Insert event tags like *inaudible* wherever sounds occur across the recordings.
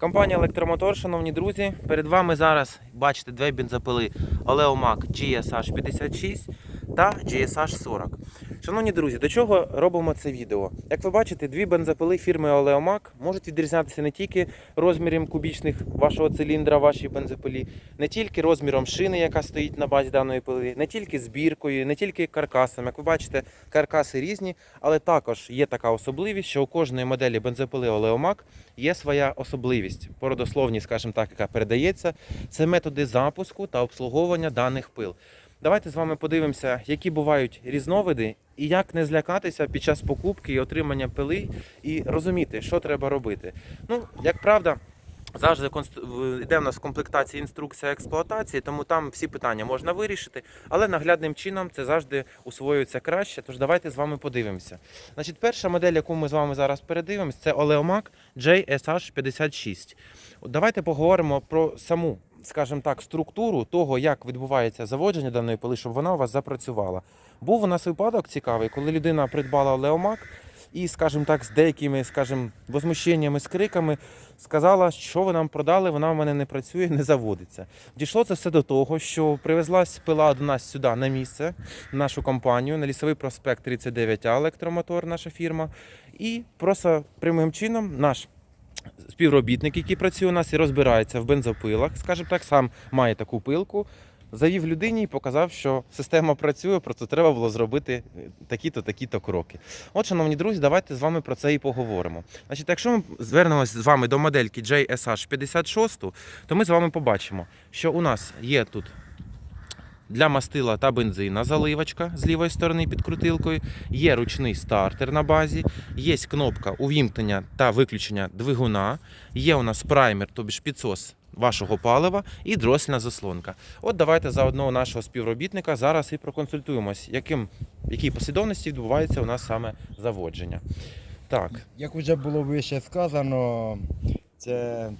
Компанія Електромотор, шановні друзі, перед вами зараз бачите дві бензопили Олеомак GSH 56 та GSH 40. Шановні друзі, до чого робимо це відео? Як ви бачите, дві бензопили фірми Oleomac можуть відрізнятися не тільки розміром кубічних вашого циліндра, вашій бензопилі, не тільки розміром шини, яка стоїть на базі даної пили, не тільки збіркою, не тільки каркасом. Як ви бачите, каркаси різні, але також є така особливість, що у кожної моделі бензопили Oleomac є своя особливість, породословні, скажімо так, яка передається. Це методи запуску та обслуговування даних пил. Давайте з вами подивимося, які бувають різновиди і як не злякатися під час покупки і отримання пили, і розуміти, що треба робити. Ну, як правда. Завжди йде в нас в комплектації інструкція експлуатації, тому там всі питання можна вирішити, але наглядним чином це завжди усвоюється краще. Тож давайте з вами подивимося. Значить, перша модель, яку ми з вами зараз передивимось, це Oleomac JSH56. Давайте поговоримо про саму, скажімо так, структуру того, як відбувається заводження даної пили, щоб вона у вас запрацювала. Був у нас випадок цікавий, коли людина придбала Oleomac і, скажімо так, з деякими, скажімо, возмущеннями, з криками сказала, що ви нам продали, вона в мене не працює, не заводиться. Дійшло це все до того, що привезлась пила до нас сюди на місце, в нашу компанію, на лісовий проспект 39А електромотор, наша фірма. І просто прямим чином наш співробітник, який працює у нас і розбирається в бензопилах, скажімо так, сам має таку пилку. Завів людині і показав, що система працює, просто треба було зробити е, такі-то, такі-то кроки. От, шановні друзі, давайте з вами про це і поговоримо. Значить, якщо ми звернемося з вами до модельки JSH 56, то ми з вами побачимо, що у нас є тут для мастила та бензина заливочка з лівої сторони під крутилкою, є ручний стартер на базі, є кнопка увімкнення та виключення двигуна, є у нас праймер, тобі ж підсос вашого палива і дросільна заслонка. От давайте за одного нашого співробітника зараз і проконсультуємось, яким, якій послідовності відбувається у нас саме заводження. Так, Як вже було вище сказано, це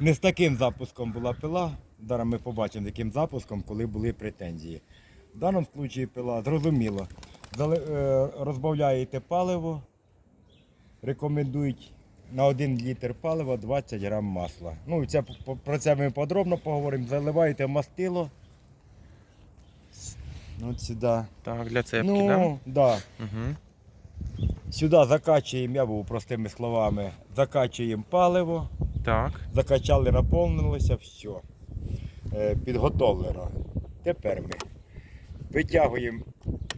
не з таким запуском була пила. Зараз ми побачимо, яким запуском, коли були претензії. В даному випадку пила зрозуміло. Е, Розбавляєте паливо, рекомендують на 1 літр палива 20 грам масла. Ну, це, про це ми подробно поговоримо. Заливаєте мастило. От сюди. так, для цепки, ну, да? да. Угу. Сюди закачуємо, я був простими словами, закачуємо паливо, Так, закачали, наповнилося, все. Е, Підготовлено. Тепер ми витягуємо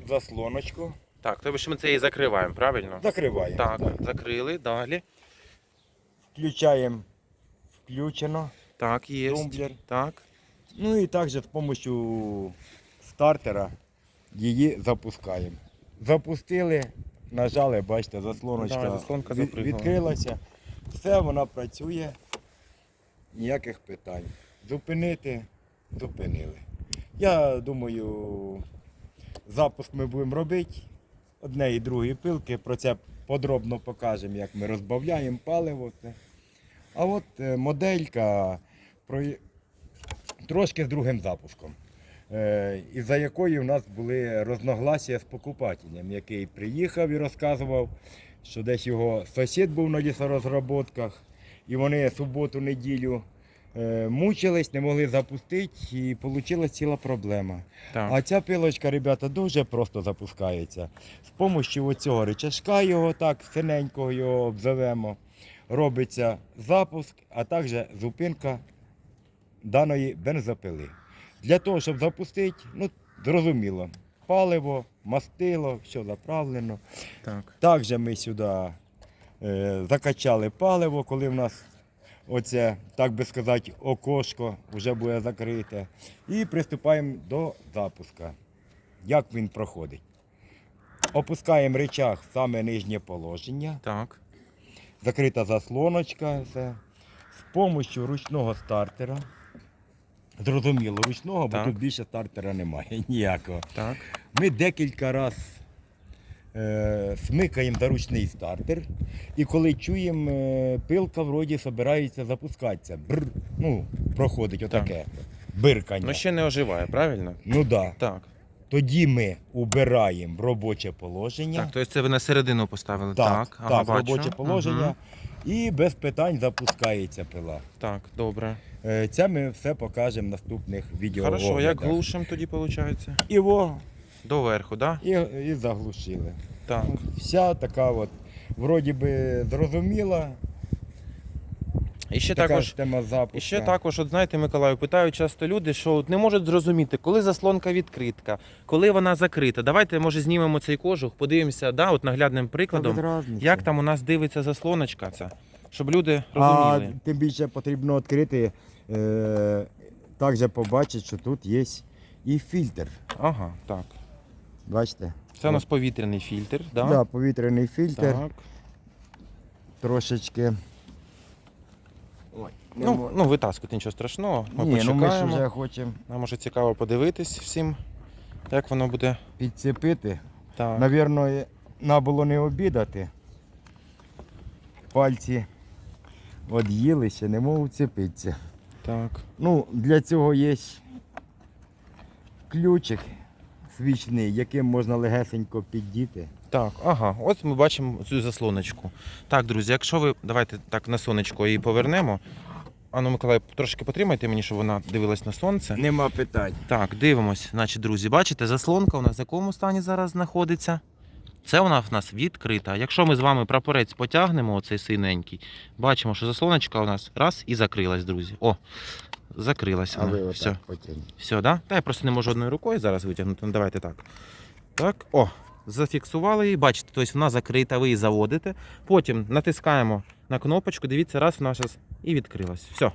заслоночку, так, тобто ми це і закриваємо, правильно? закриваємо. Так, да. закрили, далі. Включаємо включено, Так, є. тумблер. Так. Ну і також з допомогою стартера її запускаємо. Запустили, нажали, бачите, заслоночка Да, заслонка від- відкрилася. Все, вона працює, ніяких питань. Зупинити, зупинили. Я думаю, запуск ми будемо робити. Одне і друге пилки. Про це подробно покажемо, як ми розбавляємо паливо. А от е, моделька трошки з другим запуском. Е, із-за якої в нас були розногласія з покупателем, який приїхав і розказував, що десь його сусід був на лісорозроботках, і вони суботу-неділю мучились, не могли запустити, і вийшла ціла проблема. Так. А ця пилочка, ребята, дуже просто запускається. З допомогою цього рычажка його так, синенького його обзовемо, робиться запуск, а також зупинка даної бензопили. Для того, щоб запустити, ну, зрозуміло, паливо, мастило, все заправлено. Так. Також ми сюди е, закачали паливо, коли в нас оце, так би сказати, окошко вже буде закрите. І приступаємо до запуска. Як він проходить? Опускаємо рычаг в саме нижнє положення, Так. закрита заслоночка. Все. З допомогою ручного стартера. Зрозуміло, ручного, бо Так. тут більше стартера немає *laughs* ніякого. Так. Ми декілька разів смикаємо за ручний стартер, і коли чуємо, е, пилка вроді збирається запускатися. Бр, ну, проходить отаке. Биркання. Ну ще не оживає, правильно? Ну да. Так. Тоді ми убираємо в робоче положення. Так, тобто це ви на середину поставили. так, Так, так, ага, бачу. робоче положення. Мгм. і без питань запускається пила. Так, добре. Е, Це ми все покажемо в наступних відео. Хорошо, як глушим тоді виходить? Його Доверху, да? і, і заглушили. Так. Вся така от, вроді би, зрозуміла. І ще така також. тема запуску. І ще також, от знаєте, Миколаю, питають часто люди, що от не можуть зрозуміти, коли заслонка відкритка, коли вона закрита. Давайте, може, знімемо цей кожух, подивимося, да, от наглядним прикладом, як там у нас дивиться заслоночка ця, щоб люди А тим більше потрібно відкрити, е, також побачити, що тут є і фільтр. Ага, так. Бачите? Це у нас повітряний фільтр, да? Да, повітряний фільтр Так. трошечки. Ой, Ну, мо- ну, витаскуйте, нічого страшного. Ми Ні, ну ми ж вже хочемо Нам може цікаво подивитись всім, як воно буде. підцепити. Так. Навірно, треба було не обідати. Пальці од'їли, ще не можуть вцепитися. так. Ну, для цього є ключик свічний, яким можна легесенько піддіти. Так, ага, от ми бачимо цю заслоночку. Так, друзі, якщо ви. Давайте так на сонечко її повернемо. Ану, Миколай, трошки потримайте мені, щоб вона дивилась на сонце. Нема питань. Так, дивимось. Значить, друзі, бачите, заслонка у нас в якому стані зараз знаходиться? Це вона в нас відкрита. Якщо ми з вами прапорець потягнемо, оцей синенький, бачимо, що заслоночка у нас раз і закрилась, друзі. О, закрилась А вона. ви Все. Все, да? Та я просто не можу одною рукою зараз витягнути. Ну, давайте так. Так, о, зафіксували її. Бачите, тобто вона закрита, ви її заводите. Потім натискаємо на кнопочку, дивіться, раз вона зараз і відкрилась. Все.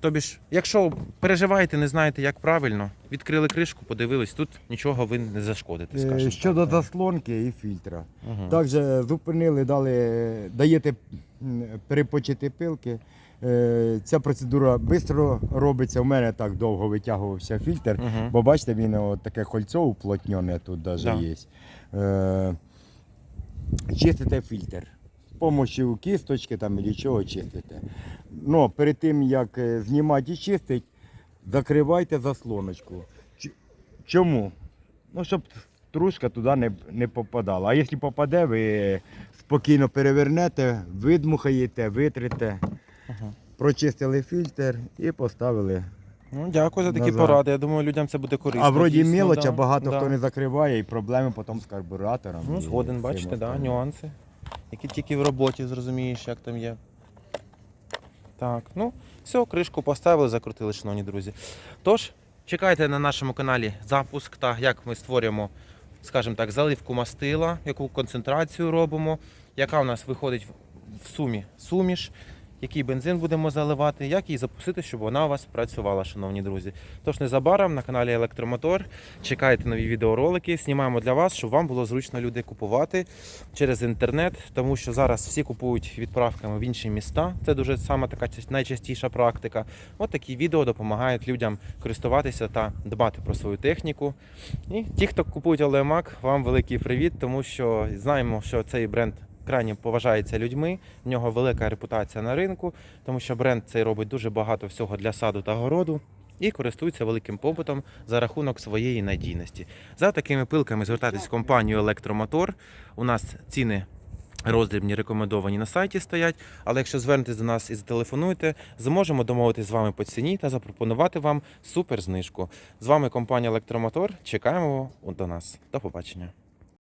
Тобі ж, якщо переживаєте, не знаєте, як правильно, відкрили кришку, подивились, тут нічого ви не зашкодите. Е, скажімо Щодо так. заслонки і фільтра. Мгм. Також зупинили, дали, даєте перепочити пилки. Е, Ця процедура швидко робиться. У мене так довго витягувався фільтр, Мгм. бо бачите, він от таке кольцо уплотнене тут навіть Да. є. Е, Чистите фільтр. З допомогою кісточки там або чого чистите. Ну, перед тим як е, знімати і чистити, закривайте заслоночку. Чому? Ну, щоб трушка туди не, не попадала. А якщо попаде, ви спокійно перевернете, видмухаєте, витрите, Ага. прочистили фільтр і поставили. Ну, дякую за такі Назад. поради. Я думаю, людям це буде корисно. а вроді дійсно, мілоч, да, багато да. хто не закриває і проблеми потім з карбуратором. Ну, і згоден, всім бачите, да, остальним. нюанси, які тільки в роботі зрозумієш, як там є. Так, ну, все, кришку поставили, закрутили, шановні друзі. Тож, чекайте на нашому каналі запуск та як ми створюємо, скажімо так, заливку мастила, яку концентрацію робимо, яка у нас виходить в- в сумі суміш, який бензин будемо заливати, як її запустити, щоб вона у вас працювала, шановні друзі. Тож незабаром на каналі Електромотор чекайте нові відеоролики, знімаємо для вас, щоб вам було зручно люди купувати через інтернет, тому що зараз всі купують відправками в інші міста. Це дуже сама така найчастіша практика. От такі відео допомагають людям користуватися та дбати про свою техніку. І ті, хто купують Олемак, вам великий привіт, тому що знаємо, що цей бренд. Крайні поважається людьми, в нього велика репутація на ринку, тому що бренд цей робить дуже багато всього для саду та городу і користується великим попитом за рахунок своєї надійності. За такими пилками звертайтесь в компанію Електромотор. У нас ціни роздрібні рекомендовані на сайті стоять. Але якщо звернетесь до нас і зателефонуєте, зможемо домовитись з вами по ціні та запропонувати вам супер знижку. З вами компанія Електромотор. Чекаємо до нас. До побачення.